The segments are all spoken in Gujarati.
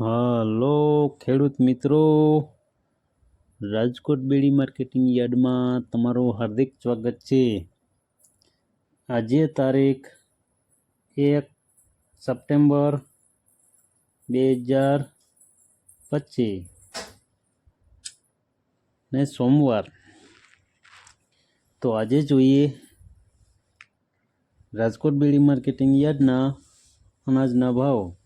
હલો, ખેડૂત મિત્રો. રાજકોટ બેડી માર્કેટિંગ યાર્ડમાં તમારું હાર્દિક સ્વાગત છે. આજે તારીખ એક સપ્ટેમ્બર બે હજાર પચીસ ને સોમવાર. તો આજે જોઈએ રાજકોટ બેડી માર્કેટિંગ યાર્ડના અનાજના ભાવ.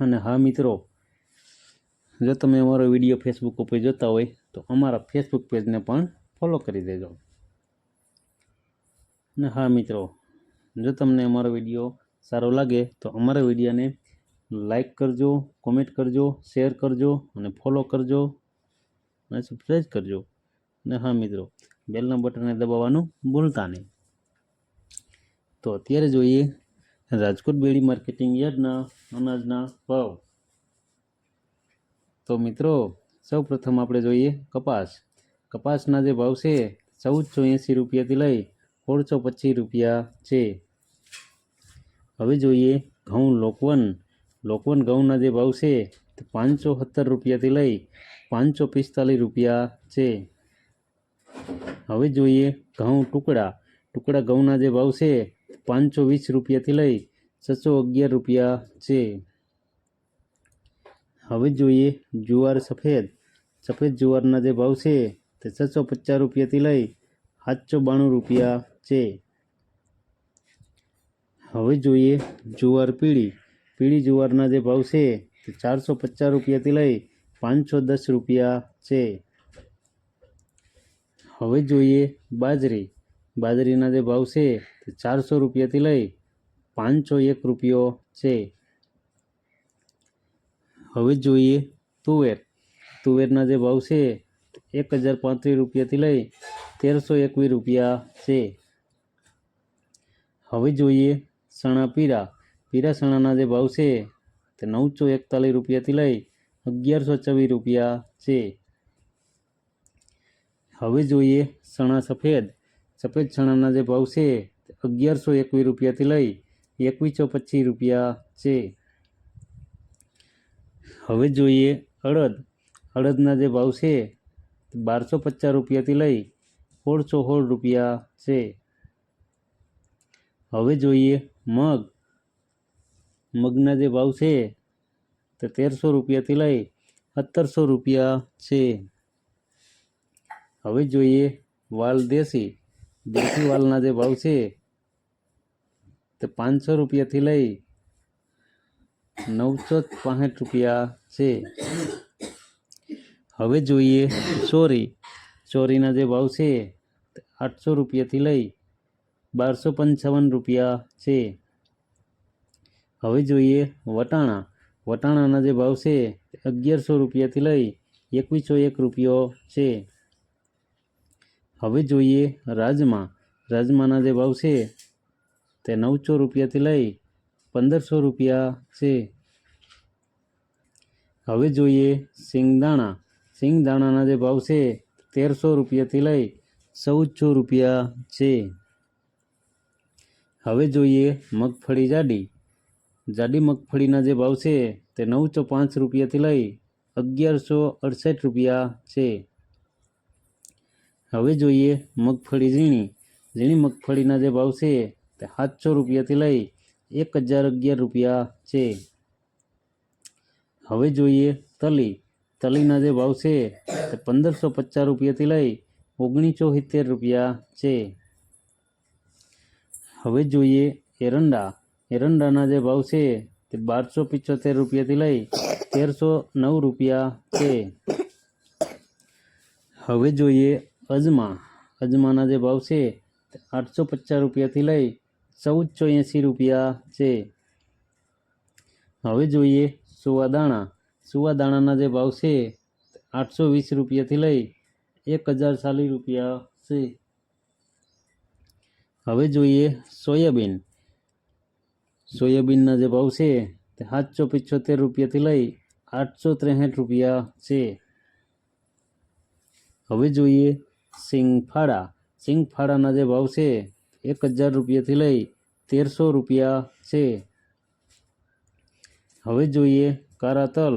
અને હા મિત્રો, જો તમે અમારો વીડિયો ફેસબુક ઉપર જોતા હોય, તો અમારા ફેસબુક પેજને પણ ફોલો કરી દેજો. અને હા મિત્રો, જો તમને અમારો વીડિયો સારો લાગે, તો અમારા વિડીયોને લાઈક કરજો કોમેન્ટ કરજો શેર કરજો, અને ફોલો કરજો, અને સબસ્ક્રાઈબ કરજો. અને હા મિત્રો બેલના બટનને દબાવવાનું ભૂલતા નહીં. તો અત્યારે જોઈએ રાજકોટ બેડી માર્કેટિંગ યાર્ડના અનાજના ભાવ. તો મિત્રો, સૌ પ્રથમ આપણે જોઈએ કપાસ. કપાસના જે ભાવ છે, ચૌદસો એંસી રૂપિયાથી લઈ સોળસો પચીસ રૂપિયા છે. હવે જોઈએ ઘઉં લોકવન. લોકવન ઘઉંના જે ભાવ છે, તે પાંચસો સત્તર રૂપિયાથી લઈ પાંચસો પિસ્તાલીસ રૂપિયા છે. હવે જોઈએ ઘઉં ટુકડા. ટુકડા ઘઉંના જે ભાવ છે પાંચસો વીસ રૂપિયાથી લઈ છસો અગિયાર રૂપિયા છે. હવે જોઈએ જુવાર સફેદ. સફેદ જુવારના જે ભાવ છે તે છસો પચાસ રૂપિયાથી લઈ સાતસો બાણું રૂપિયા છે. હવે જોઈએ જુવાર પીળી. પીળી જુવારના જે ભાવ છે તે ચારસો પચાસ રૂપિયાથી લઈ પાંચસો દસ રૂપિયા છે. હવે જોઈએ બાજરી. બાજરીના જે ભાવ છે ચારસો રૂપિયાથી લઈ પાંચસો એક રૂપિયો છે. હવે જોઈએ તુવેર. તુવેરના જે ભાવ છે એક હજાર પાંત્રીસ રૂપિયાથી લઈ તેરસો એકવીસ રૂપિયા છે. હવે જોઈએ સણા પીરા પીરા સણાના જે ભાવ છે તે નવસો એકતાલીસ રૂપિયાથી લઈ અગિયારસો ચોવીસ રૂપિયા છે. હવે જોઈએ સણા સફેદ. સફેદ ચણાના જે ભાવ છે અગિયારસો એકવીસ રૂપિયાથી લઈ એકવીસો પચીસ રૂપિયા છે. હવે જોઈએ અડદ. અડદના જે ભાવ છે બારસો પચાસ રૂપિયાથી લઈ સોળસો સોળ રૂપિયા છે. હવે જોઈએ મગ. મગના જે ભાવ છે તે તેરસો રૂપિયાથી લઈ સત્તરસો રૂપિયા છે. હવે જોઈએ વાલ દેશી. દેશી વાલના જે ભાવ છે તે પાંચસો રૂપિયાથી લઈ નવસો પાંસઠ રૂપિયા છે. હવે જોઈએ ચોરી ચોરીના જે ભાવ છે આઠસો રૂપિયાથી લઈ બારસો પંચાવન રૂપિયા છે. હવે જોઈએ વટાણા. વટાણાના જે ભાવ છે અગિયારસો રૂપિયાથી લઈ એકવીસો એક રૂપિયો છે. હવે જોઈએ રાજમા. રાજમાના જે ભાવ છે તે નવસો રૂપિયાથી લઈ પંદરસો રૂપિયા છે. હવે જોઈએ સિંગદાણા. સિંગદાણાના જે ભાવ છે, તેરસો રૂપિયાથી લઈ ચૌદસો રૂપિયા છે. હવે જોઈએ મગફળી જાડી. જાડી મગફળીના જે ભાવ છે, તે નવસો પાંચ રૂપિયાથી લઈ અગિયારસો અડસઠ રૂપિયા છે. હવે જોઈએ મગફળી ઝીણી. ઝીણી મગફળીના જે ભાવ છે સાતસો રૂપિયાથી લઈ એક હજાર અગિયાર રૂપિયા છે. હવે જોઈએ તલી. તલીના જે ભાવ છે તે પંદરસો પચાસ રૂપિયાથી લઈ ઓગણીસો સિત્તેર રૂપિયા છે. હવે જોઈએ એરંડા. એરંડાના જે ભાવ છે તે બારસો પિચોતેર રૂપિયાથી લઈ તેરસો નવ રૂપિયા છે. હવે જોઈએ અજમા. અજમાના જે ભાવ છે તે આઠસો પચાસ રૂપિયાથી લઈ ચૌદસો એંસી રૂપિયા છે. હવે જોઈએ સુવાદાણા સુવાદાણાના જે ભાવ છે, આઠસો વીસ રૂપિયાથી લઈ એક હજાર ચાલીસ રૂપિયા છે. હવે જોઈએ સોયાબીન. સોયાબીનના જે ભાવ છે, તે સાતસો પિચોતેર રૂપિયાથી લઈ આઠસો ત્રેસઠ રૂપિયા છે. હવે જોઈએ સિંગફાળા. સિંગફાળાના જે ભાવ છે એક હજાર રૂપિયાથી લઈ તેરસો રૂપિયા છે. હવે જોઈએ કાળા તલ.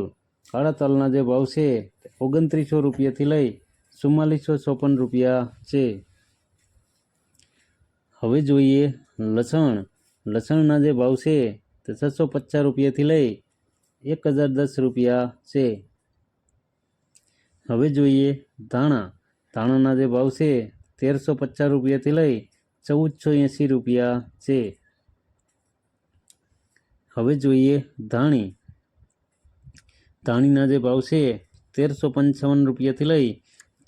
કાળા તલના જે ભાવ છે, ઓગણત્રીસો રૂપિયાથી લઈ ચુમ્માલીસો ચોપન રૂપિયા છે. હવે જોઈએ લસણ. લસણના જે ભાવ છે, તે છસો પચાસ રૂપિયાથી લઈ એક હજાર દસ રૂપિયા છે. હવે જોઈએ ધાણા. ધાણાના જે ભાવ છે, તેરસો પચાસ રૂપિયાથી લઈ ચૌદસો એંસી રૂપિયા છે. હવે જોઈએ ધાણી. ધાણીના જે ભાવ છે, તેરસો પંચાવન રૂપિયાથી લઈ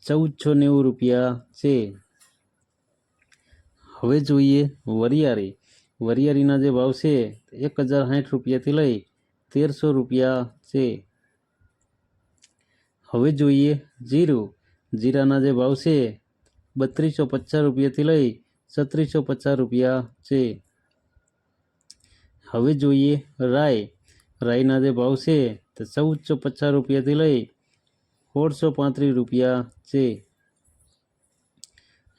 ચૌદસો નેવું રૂપિયા છે. હવે જોઈએ વરિયાળી. વરિયાળીના જે ભાવ છે, એક હજાર સાઠ રૂપિયાથી લઈ તેરસો રૂપિયા છે. હવે જોઈએ જીરું. જીરાના જે ભાવ છે, બત્રીસો પચાસ રૂપિયાથી લઈ છત્રીસો પચાસ રૂપિયા છે. હવે જોઈએ રાઈ રાઈના જે ભાવ છે તે ચૌદસો પચાસ રૂપિયાથી લઈ સોળસો પાંત્રીસ રૂપિયા છે.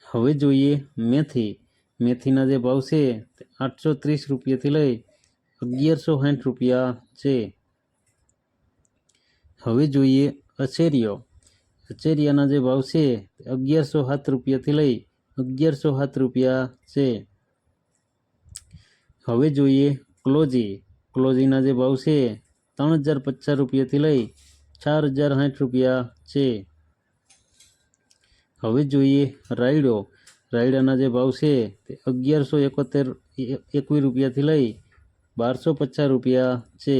હવે જોઈએ મેથી. મેથીના જે ભાવ છે તે આઠસો ત્રીસ રૂપિયાથી લઈ અગિયારસો સાઠ રૂપિયા છે. હવે જોઈએ અચેરીઓ. અચેરિયાના જે ભાવ છે તે અગિયારસો સાત રૂપિયાથી લઈ અગિયારસો સાત રૂપિયા છે. હવે જોઈએ ક્લોઝી. ક્લોઝીના જે ભાવ છે, ત્રણ હજાર પચાસ રૂપિયાથી લઈ ચાર હજાર સાઠ રૂપિયા છે. હવે જોઈએ રાયડો. રાયડાના જે ભાવ છે, તે અગિયારસો એકોતેર એકવીસ રૂપિયાથી લઈ બારસો પચાસ રૂપિયા છે.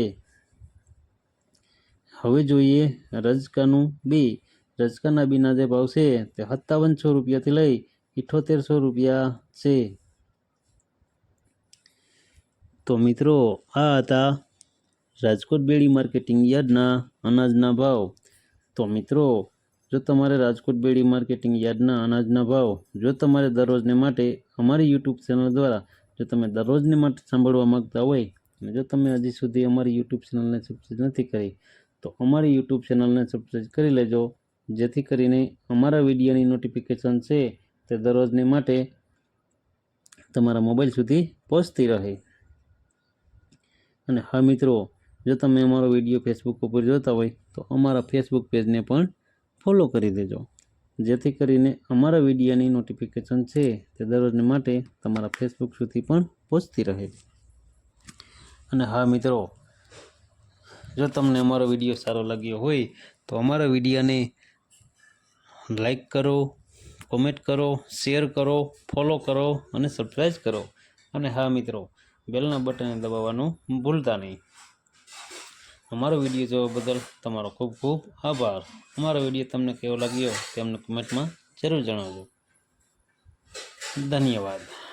હવે જોઈએ રજકાનું બી. રજકાના બીના જે ભાવ છે, તે સત્તાવનસો રૂપિયાથી લઈ ઇઠોતેરસો રૂપિયા છે. તો મિત્રો, આ હતા રાજકોટ બેડી માર્કેટિંગ યાર્ડના અનાજના ભાવ. તો મિત્રો, જો તમારે રાજકોટ બેડી માર્કેટિંગ યાર્ડના અનાજના ભાવ જો તમારે દરરોજને માટે અમારી યુટ્યુબ ચેનલ દ્વારા જો તમે દરરોજને માટે સાંભળવા માગતા હોય અને જો તમે હજી સુધી અમારી યુટ્યુબ ચેનલને સબસ્ક્રાઈબ નથી કરી, તો અમારી યુટ્યુબ ચેનલને સબસ્ક્રાઈબ કરી લેજો. જેથી કરીને અમારા વિડીયોની નોટિફિકેશન છે તે દરરોજને માટે તમારા મોબાઈલ સુધી પહોંચતી રહે. અને હા મિત્રો, જો તમે અમારો વીડિયો ફેસબુક ઉપર જોતા હોય, તો અમારા ફેસબુક પેજને પણ ફોલો કરી દેજો. જેથી કરીને અમારા વિડીયોની નોટિફિકેશન છે તે દરરોજને માટે તમારા ફેસબુક સુધી પણ પહોંચતી રહે. અને હા મિત્રો, જો તમને અમારો વીડિયો સારો લાગ્યો હોય, તો અમારા વિડીયોને લાઈક કરો કોમેન્ટ કરો શેર કરો ફોલો કરો અને સબસ્ક્રાઈબ કરો. અને હા, મિત્રો, બેલના બટનને દબાવવાનું ભૂલતા નહીં. અમારો વીડિયો જોવા બદલ તમારો ખૂબ ખૂબ આભાર. અમારો વીડિયો તમને કેવો લાગ્યો તે અમને કોમેન્ટમાં જરૂર જણાવજો. ધન્યવાદ.